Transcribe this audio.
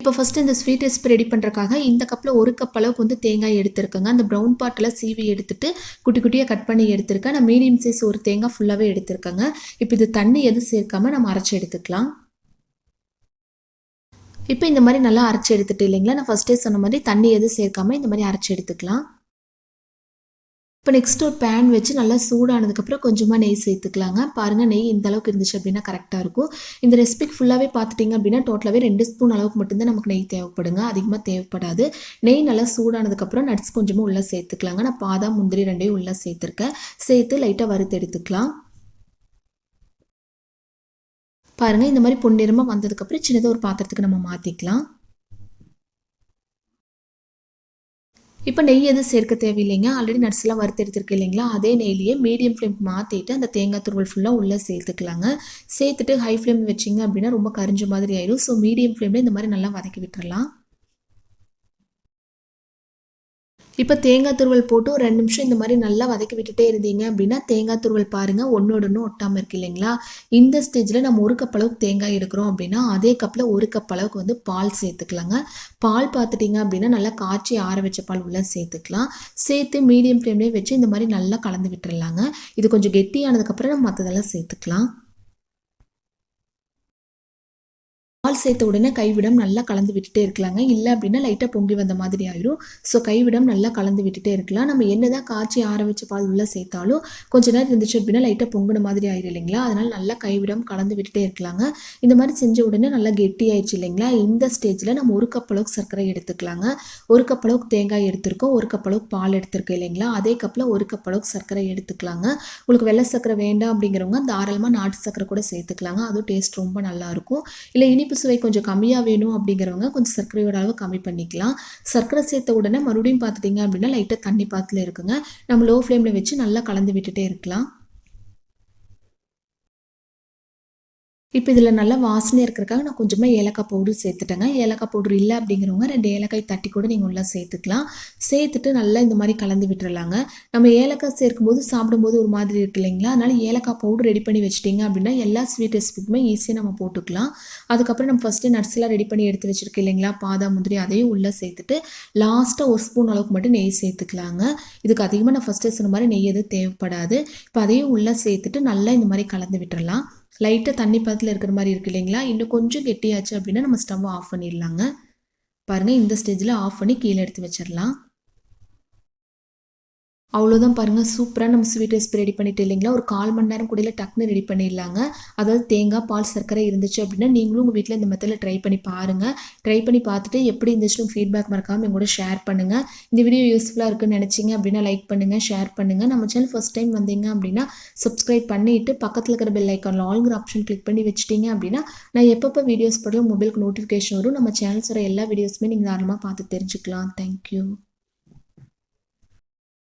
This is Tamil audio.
இப்போ ஃபஸ்ட்டு இந்த ஸ்வீட் ரெசிபி ரெடி பண்ணுறக்காக இந்த கப்பில் ஒரு கப் அளவுக்கு வந்து தேங்காய் எடுத்திருக்கேங்க. அந்த ப்ரௌன் பாட்டில் சீவி எடுத்துட்டு குட்டி குட்டியாக கட் பண்ணி எடுத்திருக்கேன். நான் மீடியம் சைஸ் ஒரு தேங்காய் ஃபுல்லாகவே எடுத்திருக்கேங்க. இப்போ இது தண்ணி எதுவும் சேர்க்காம நம்ம அரைச்சி எடுத்துக்கலாம். இப்போ இந்த மாதிரி நல்லா அரைச்சி எடுத்துட்டு இல்லைங்களா? நான் ஃபஸ்ட்டே சொன்ன மாதிரி தண்ணி எதுவும் சேர்க்காமல் இந்த மாதிரி அரைச்சி எடுத்துக்கலாம். இப்போ நெக்ஸ்ட் ஒரு பேன் வச்சு நல்லா சூடானதுக்கப்புறம் கொஞ்சமாக நெய் சேர்த்துக்கலாங்க. பாருங்கள் நெய் இந்த அளவுக்கு இருந்துச்சு அப்படின்னா கரெக்டாக இருக்கும். இந்த ரெசிபிக்கு ஃபுல்லாகவே பார்த்துட்டிங்க அப்படின்னா டோட்டலாகவே ரெண்டு ஸ்பூன் அளவுக்கு மட்டும்தான் நமக்கு நெய் தேவைப்படுங்க. அதிகமாக தேவைப்படாது. நெய் நல்லா சூடானதுக்கப்புறம் நட்ஸ் கொஞ்சமாக உள்ளே சேர்த்துக்கலாங்க. நான் பாதாம் முந்திரி ரெண்டையும் உள்ளே சேர்த்துருக்கேன். சேர்த்து லைட்டாக வறுத்து எடுத்துக்கலாம். பாருங்கள் இந்த மாதிரி பொன்னிறமாக வந்ததுக்கப்புறம் சின்னதாக ஒரு பாத்திரத்துக்கு நம்ம மாற்றிக்கலாம் இப்போ நெய் எதுவும் சேர்க்க தேவையில்லைங்க. ஆல்ரெடி நட்ஸ்லாம் வறுத்து எடுத்துருக்கு இல்லைங்களா? அதே நெய்லேயே மீடியம் ஃப்ளேம் மாற்றிட்டு அந்த தேங்காய் துருவல் ஃபுல்லாக உள்ளே சேர்த்துக்கலாங்க. சேர்த்துட்டு ஹை ஃப்ளேம் வச்சிங்க அப்படின்னா ரொம்ப கரிஞ்ச மாதிரி ஆயிடும் ஸோ மீடியம் ஃப்ளேமில் இந்த மாதிரி நல்லா வதக்கி விட்டுறலாம். இப்போ தேங்காய் துருவல் போட்டு ஒரு ரெண்டு நிமிஷம் இந்த மாதிரி நல்லா வதக்கி விட்டுட்டே இருந்தீங்க அப்படின்னா தேங்காய் துருவல் பாருங்கள் ஒன்றோட ஒன்று ஒட்டாமல் இருக்கு இல்லைங்களா? இந்த ஸ்டேஜில் நம்ம ஒரு கப் அளவுக்கு தேங்காய் எடுக்கிறோம் அப்படின்னா அதே கப்பில் ஒரு கப் அளவுக்கு வந்து பால் சேர்த்துக்கலாங்க. பால் பார்த்துட்டிங்க அப்படின்னா நல்லா காய்ச்சி ஆற வச்ச பால் உள்ளே சேர்த்துக்கலாம். சேர்த்து மீடியம் ஃப்ளேம்லேயே வச்சு இந்த மாதிரி நல்லா கலந்து விட்டுறலாங்க. இது கொஞ்சம் கெட்டியானதுக்கப்புறம் நம்ம மற்றதெல்லாம் சேர்த்துக்கலாம். பால் சேர்த்த உடனே கைவிடம் நல்லா கலந்து விட்டுட்டே இருக்கலாங்க. இல்லை அப்படின்னா லைட்டாக பொங்கி வந்த மாதிரி ஆயிரும். ஸோ கைவிடம் நல்லா கலந்து விட்டுட்டே இருக்கலாம். நம்ம என்ன தான் காய்ச்சி ஆற வச்ச பால் உள்ளே சேர்த்தாலும் கொஞ்ச நேரம் இருந்துச்சு அப்படின்னா லைட்டாக பொங்கின மாதிரி ஆயிரும் இல்லைங்களா? அதனால் நல்லா கைவிடம் கலந்து விட்டுட்டே இருக்கலாங்க. இந்த மாதிரி செஞ்ச உடனே நல்லா கெட்டி ஆயிடுச்சு இல்லைங்களா? இந்த ஸ்டேஜில் நம்ம ஒரு கப் அளவுக்கு சர்க்கரை எடுத்துக்கலாங்க. ஒரு கப் அளவுக்கு தேங்காய் எடுத்திருக்கோம். ஒரு கப் அளவுக்கு பால் எடுத்திருக்கோம் இல்லைங்களா? அதே கப்பில் ஒரு கப் அளவுக்கு சர்க்கரை எடுத்துக்கலாங்க. உங்களுக்கு வெள்ளை சர்க்கரை வேண்டாம் அப்படிங்கிறவங்க தாராளமாக நாட்டு சர்க்கரை கூட சேர்த்துக்கலாங்க. அதுவும் டேஸ்ட் ரொம்ப நல்லாயிருக்கும் இல்லை இனிப்பு இனிப்பு சுவை கொஞ்சம் கம்மியாக வேணும் அப்படிங்கிறவங்க கொஞ்சம் சர்க்கரையோட அளவு கம்மி பண்ணிக்கலாம். சர்க்கரை சேர்த்த உடனே மறுபடியும் பார்த்துட்டிங்க அப்படின்னா லைட்டாக தண்ணி பாத்தில் இருக்குங்க. நம்ம லோ ஃப்ளேமில் வச்சு நல்லா கலந்து விட்டுட்டே இருக்கலாம். இப்போ இதில் நல்லா வாசனை இருக்கிறக்காக நான் கொஞ்சமாக ஏலக்காய் பவுடர் சேர்த்துட்டேங்க. ஏலக்காய் பவுடர் இல்லை அப்படிங்கிறவங்க ரெண்டு ஏலக்காய் தட்டி கூட நீங்கள் உள்ளே சேர்த்துக்கலாம். சேர்த்துட்டு நல்லா இந்த மாதிரி கலந்து விட்டுறலாங்க. நம்ம ஏலக்காய் சேர்க்கும்போது சாப்பிடும்போது ஒரு மாதிரி இருக்கு இல்லைங்களா? அதனால் ஏலக்காய் பவுடர் ரெடி பண்ணி வச்சிட்டிங்க அப்படின்னா எல்லா ஸ்வீட் ரெசிபிக்குமே ஈஸியாக நம்ம போட்டுக்கலாம். அதுக்கப்புறம் நம்ம ஃபஸ்ட்டு நட்ஸ்லாம் ரெடி பண்ணி எடுத்து வச்சுருக்கோம் இல்லைங்களா? பாதாம் முந்திரி அதையும் உள்ளே சேர்த்துட்டு லாஸ்ட்டாக ஒரு ஸ்பூன் அளவுக்கு மட்டும் நெய் சேர்த்துக்கலாங்க. இதுக்கு அதிகமாக நான் ஃபஸ்ட்டு சொன்ன மாதிரி நெய் எதுவும் தேவைப்படாது. இப்போ அதையும் உள்ளே சேர்த்துட்டு நல்லா இந்த மாதிரி கலந்து விட்டுறலாம். லைட்டாக தண்ணி பதத்தில் இருக்கிற மாதிரி இருக்குது இல்லைங்களா? இன்னும் கொஞ்சம் கெட்டியாச்சு அப்படின்னா நம்ம ஸ்டவ் ஆஃப் பண்ணிடலாங்க. பாருங்கள் இந்த ஸ்டேஜில் ஆஃப் பண்ணி கீழே எடுத்து வச்சிடலாம். அவ்வளோதான் பாருங்கள் சூப்பராக நம்ம ஸ்வீட் ரெசிபி ரெடி பண்ணிட்டு இல்லைங்களா? ஒரு கால் மணி நேரம் கூட டக்குன்னு ரெடி பண்ணிடலாங்க. அதாவது தேங்காய் பால் சர்க்கரை இருந்துச்சு அப்படின்னா நீங்களும் உங்கள் வீட்டில் இந்த மெத்தடில் ட்ரை பண்ணி பாருங்கள் ட்ரை பண்ணி பார்த்துட்டு எப்படி இருந்துச்சுன்னு ஃபீட்பேக் மறக்காமல் எங்கூட ஷேர் பண்ணுங்கள் இந்த வீடியோ யூஸ்ஃபுல்லாக இருக்குன்னு நினச்சிங்க அப்படின்னா லைக் பண்ணுங்கள் ஷேர் பண்ணுங்கள் நம்ம சேனல் ஃபஸ்ட் டைம் வந்தீங்க அப்படின்னா சப்ஸ்கிரைப் பண்ணிவிட்டு பக்கத்தில் இருக்கிற பெல் ஐக்கான் ஆல்ங்கிற ஆப்ஷன் கிளிக் பண்ணி வச்சிட்டிங்க அப்படின்னா நான் எப்பப்போ வீடியோஸ் போடுறோம் மொபைலுக்கு நோட்டிஃபிகேஷன் வரும். நம்ம சேனல்ஸோட எல்லா வீடியோஸுமே நீங்கள் தாராளமாக பார்த்து தெரிஞ்சுக்கலாம். தேங்க்யூ